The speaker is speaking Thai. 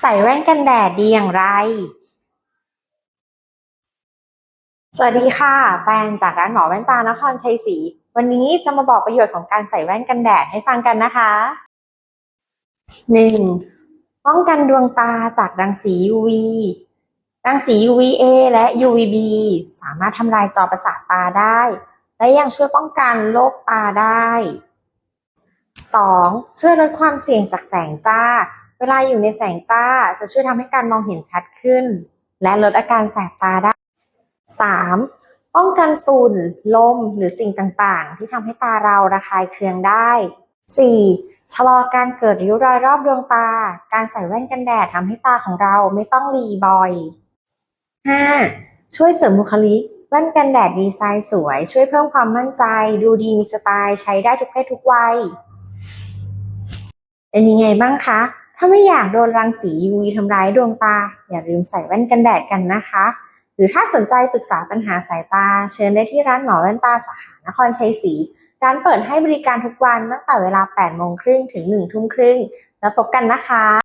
ใส่แว่นกันแดดดีอย่างไร สวัสดีค่ะ แปนจากร้านหมอแว่นตานครชัยศรี วันนี้จะมาบอกประโยชน์ของการใส่แว่นกันแดดให้ฟังกันนะคะ 1. ป้องกันดวงตาจากรังสี UV รังสี UVA และ UVB สามารถทำลายจอประสาทตาได้ และยังช่วยป้องกันโรคตาได้ 2. ช่วยลดความเสี่ยงจากแสงจ้า เวลาอยู่ในแสงจ้าจะช่วยทำให้การมองเห็นชัดขึ้น และลดอาการแสบตาได้ 3. ป้องกันฝุ่น ลม หรือสิ่งต่างๆ ที่ทำให้ตาเราระคายเคืองได้ 4. ชะลอการเกิดริ้วรอยรอบดวงตา การใส่แว่นกันแดดทำให้ตาของเราไม่ต้องรีบ่อย 5. ช่วยเสริมบุคลิกแว่นกันแดดดีไซน์สวย ช่วยเพิ่มความมั่นใจ ดูดีมีสไตล์ใช้ได้ทุกเพศทุกวัยเป็นยังไงบ้างคะ ถ้าไม่อยากโดนรังสี UV ทำร้ายดวงตา อย่าลืมใส่แว่นกันแดดกันนะคะ หรือถ้าสนใจปรึกษาปัญหาสายตา เชิญได้ที่ร้านหมอแว่นตาสาขานครชัยศรีร้านเปิดให้บริการทุกวันตั้งแต่เวลา 8 โมงครึ่งถึง 1 ทุ่มครึ่ง แล้วพบกันนะคะ